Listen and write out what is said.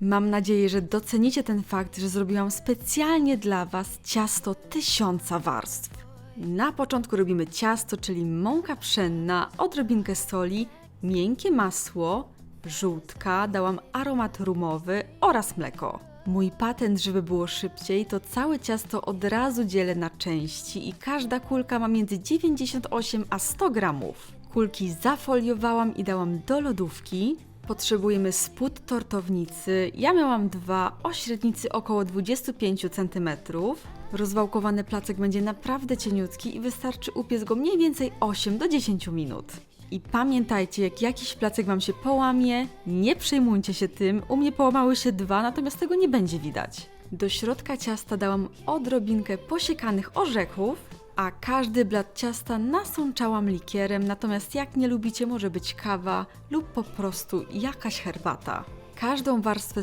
Mam nadzieję, że docenicie ten fakt, że zrobiłam specjalnie dla Was ciasto tysiąca warstw. Na początku robimy ciasto, czyli mąka pszenna, odrobinkę soli, miękkie masło, żółtka, dałam aromat rumowy oraz mleko. Mój patent, żeby było szybciej, to całe ciasto od razu dzielę na części i każda kulka ma między 98 a 100 gramów. Kulki zafoliowałam i dałam do lodówki. Potrzebujemy spód tortownicy. Ja miałam dwa, o średnicy około 25 cm. Rozwałkowany placek będzie naprawdę cieniutki i wystarczy upiec go mniej więcej 8 do 10 minut. I pamiętajcie, jak jakiś placek Wam się połamie, nie przejmujcie się tym. U mnie połamały się dwa, natomiast tego nie będzie widać. Do środka ciasta dałam odrobinkę posiekanych orzechów, a każdy blat ciasta nasączałam likierem, natomiast jak nie lubicie, może być kawa lub po prostu jakaś herbata. Każdą warstwę